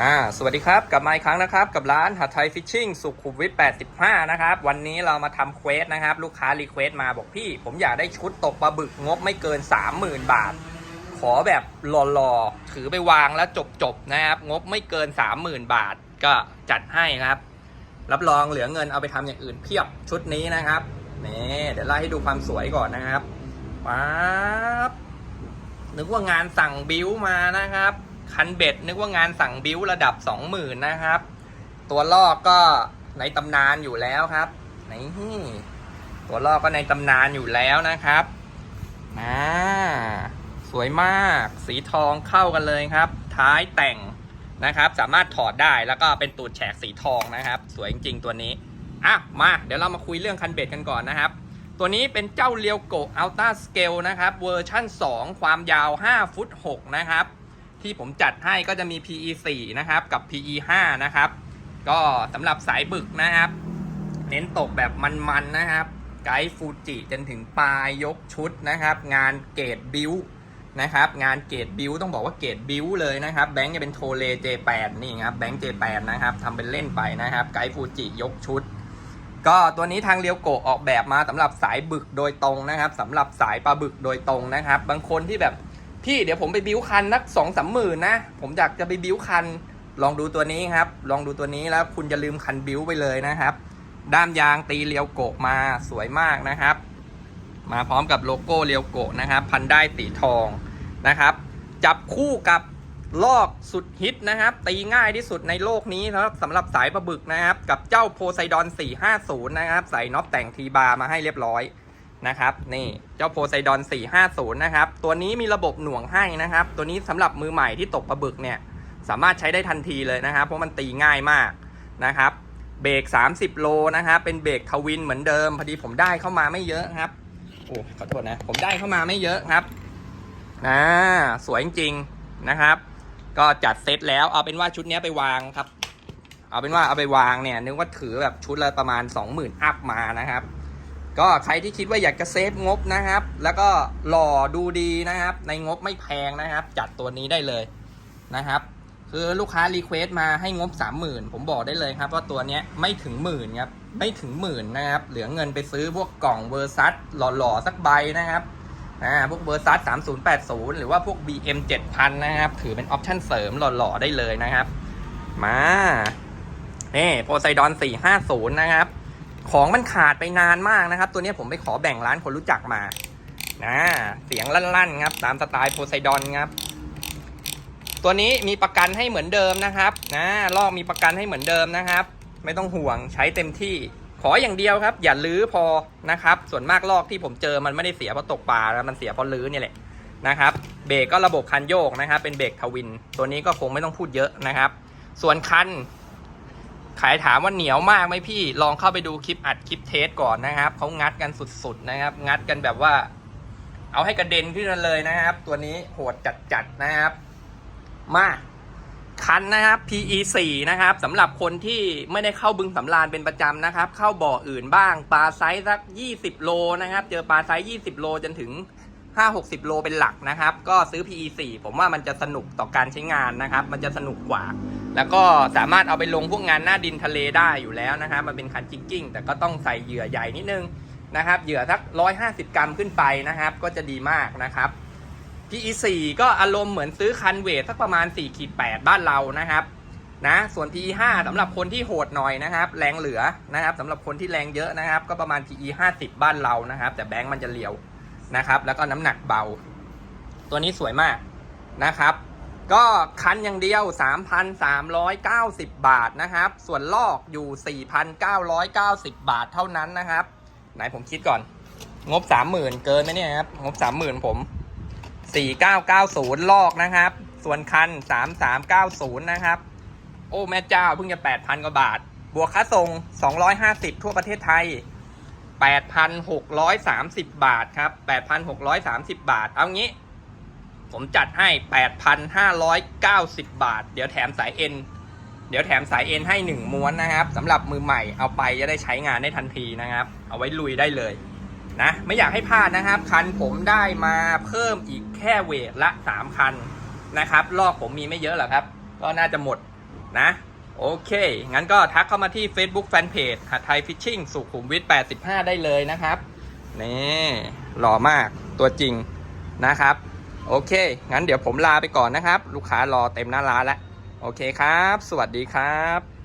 อ่าสวัสดีครับ กลับมาอีกครั้งนะครับ กับร้านหัดไทยฟิชชิ่งสุขุมวิท 85 นะครับ วันนี้เรามาทำเควสนะครับ ลูกค้ารีเควสมาบอกพี่ ผมอยากได้ชุดตกปลาบึกงบไม่เกิน 30,000 บาท ขอแบบหล่อๆ ถือไปวางแล้วจบๆ นะครับ งบไม่เกิน 30,000 บาท ก็จัดให้ครับ รับรองเหลือเงินเอาไปทำอย่างอื่นเพียบชุดนี้นะครับนี่เดี๋ยวไล่ให้ดูความสวยก่อนนะครับปั๊บนึกว่างานสั่งบิ้วมานะครับ คันเบ็ดนึกว่างานสั่งบิ้วระดับ20,000นนะครับ ตัวลอกก็ในตำนานอยู่แล้วครับนี่ตัวลอกก็ในตำนานอยู่แล้วนะครับอ่าสวยมาก สีทองเข้ากันเลยครับ ท้ายแต่งนะครับ สามารถถอดได้แล้วก็เป็นตูดแฉกสีทองนะครับ สวยจริงๆตัวนี้อะมาเดี๋ยวเรามาคุยเรื่องคันเบ็ดกันก่อนนะครับ ตัวนี้เป็นเจ้าเรียวโกอัลต้าสเกลนะครับ เวอร์ชั่น 2 ความยาว 5 ฟุต 6 นะครับ ที่ผมจัดให้ก็จะมี PE 4นะครับ กับ PE 5นะครับ ก็สำหรับสายบึกนะครับ เน้นตกแบบมันๆนะครับ ไกด์ฟูจิจนถึงปลายยกชุดนะครับ งานเกรดบิวนะครับงานเกรดบิวต้องบอกว่าเกรดบิวเลยนะครับแบงค์จะเป็นโทเล J8 นี่ครับแบงค์ J8 นะครับทำเป็นเล่นไปนะครับ ไกด์ฟูจิยกชุด ก็ตัวนี้ทางเรียวโกะออกแบบมาสำหรับสายบึกโดยตรงนะครับสำหรับสายปลาบึกโดยตรงนะครับ บางคนที่แบบ พี่เดี๋ยวผมไปบิ้วคันนักสองสามหมื่นนะ ผมอยากจะไปบิ้วคัน ลองดูตัวนี้ครับ ลองดูตัวนี้แล้วคุณจะลืมคันบิ้วไปเลยนะครับ ด้ามยางตีเรียวโกะมาสวยมากนะครับ มาพร้อมกับโลโก้เรียวโกะนะครับ พันได้สีทองนะครับ จับคู่กับลอกสุดฮิตนะครับ ตีง่ายที่สุดในโลกนี้นะครับสำหรับสายปลาบึกนะครับ กับเจ้าโพไซดอน 450 นะครับ ใส่น็อปแต่งทีบาร์มาให้เรียบร้อย นะครับนี่เจ้าโพไซดอน 450 นะครับ ตัวนี้มีระบบหน่วงให้นะครับ ตัวนี้สำหรับมือใหม่ที่ตกปลาบึกเนี่ยสามารถใช้ได้ทันทีเลยนะครับ เพราะมันตีง่ายมากนะครับเบรก 30 โลนะครับเป็นเบรกทวินเหมือนเดิมพอดีผมได้เข้ามาไม่เยอะครับโอ้ขอโทษนะผมได้เข้ามาไม่เยอะครับอ่าสวยจริงๆนะครับ ก็จัดเซตแล้วเอาเป็นว่าชุดนี้ไปวางครับ เอาเป็นว่าเอาไปวางเนี่ยนึกว่าถือแบบชุดละประมาณ 20,000 อัพมานะครับ ก็ใครที่คิดว่าอยากจะเซฟงบนะครับ แล้วก็หล่อดูดีนะครับ ในงบไม่แพงนะครับ จัดตัวนี้ได้เลยนะครับ คือลูกค้ารีเควสต์มาให้งบ 30,000 ผมบอกได้เลยครับ ว่าตัวนี้ไม่ถึงหมื่นครับ ไม่ถึงหมื่นนะครับ เหลือเงินไปซื้อพวกกล่องเวอร์ซัสหล่อๆสักใบนะครับอ่าพวกเบอร์ซัส3080 หรือว่าพวก BM 7000 นะครับ ถือเป็นออปชั่นเสริมหล่อๆได้เลยนะครับ มา นี่โพไซดอน450 นะครับ ของมันขาดไปนานมากนะครับ ตัวนี้ผมไปขอแบ่งร้านคนรู้จักมานะเสียงลั่นๆครับตามสไตล์โพไซดอนครับ ตัวนี้มีประกันให้เหมือนเดิมนะครับนะลอกมีประกันให้เหมือนเดิมนะครับ ไม่ต้องห่วงใช้เต็มที่ ขออย่างเดียวครับ อย่าลื้อพอนะครับ ส่วนมากลอกที่ผมเจอมันไม่ได้เสียเพราะตกปลาแล้วมันเสียเพราะลื้อเนี่ยแหละนะครับ เบรกก็ระบบคันโยกนะครับ เป็นเบรกทวิน ตัวนี้ก็คงไม่ต้องพูดเยอะนะครับ ส่วนคัน ขายถามว่าเหนียวมากไหมพี่ ลองเข้าไปดูคลิปอัดคลิปเทสก่อนนะครับเขางัดกันสุดๆนะครับ งัดกันแบบว่า เอาให้กระเด็นขึ้นมาเลยนะครับ ตัวนี้โหดจัดๆนะครับ มาคันนะครับ PE 4นะครับสำหรับคนที่ไม่ได้เข้าบึงสำราญเป็นประจำนะครับ เข้าบ่ออื่นบ้าง ปลาไซส์สัก 20 โลนะครับ เจอปลาไซส์ 20 โลจนถึง 5-60 โลเป็นหลักนะครับ ก็ซื้อ PE 4ผมว่ามันจะสนุกต่อการใช้งานนะครับ มันจะสนุกกว่า แล้วก็สามารถเอาไปลงพวกงานหน้าดินทะเลได้อยู่แล้วนะครับมันเป็นคันจิกกิ้ง แต่ก็ต้องใส่เหยื่อใหญ่นิดนึงนะครับเหยื่อสัก 150 กรัมขึ้นไปนะครับ ก็จะดีมากนะครับ PE 4 ก็อารมณ์เหมือนซื้อคันเวทสักประมาณ4ขีด8บ้านเรานะครับนะส่วน PE 5สำหรับคนที่โหดหน่อยนะครับ แรงเหลือนะครับสำหรับคนที่แรงเยอะนะครับ ก็ประมาณ PE 50 บ้านเรานะครับ แต่แบงค์มันจะเลียวนะครับ แล้วก็น้ำหนักเบา ตัวนี้สวยมากนะครับ ก็คันอย่างเดียว 3,390 บาทนะครับ ส่วนลอกอยู่ 4,990 บาทเท่านั้นนะครับ ไหนผมคิดก่อน งบ 30,000 เกินไหมเนี่ยครับ งบ 30,000 ผม 4990 ลอกนะครับ ส่วนคัน 3390 นะครับ โอ้แม่เจ้าเพิ่งจะ 8,000 กว่าบาท บวกค่าส่ง 250 ทั่วประเทศไทย 8,630 บาทครับ 8,630 บาท เอางี้ ผมจัดให้ 8,590 บาท เดี๋ยวแถมสายเอ็นเดี๋ยวแถมสายเอ็นให้1ม้วนนะครับสำหรับมือใหม่เอาไปจะได้ใช้งานได้ทันทีนะครับ เอาไว้ลุยได้เลยนะไม่อยากให้พลาดนะครับ คันผมได้มาเพิ่มอีกแค่เวทละ 3 คันนะครับลอกผมมีไม่เยอะหรอกครับ ก็น่าจะหมดนะ โอเค งั้นก็ทักเข้ามาที่ Facebook Fanpage หัดไทยฟิชชิ่งสุขุมวิท85 ได้เลยนะครับ นี่ หล่อมากตัวจริงนะครับ โอเค งั้นเดี๋ยวผมลาไปก่อนนะครับ ลูกค้ารอเต็มหน้าร้านแล้ว โอเคครับ สวัสดีครับ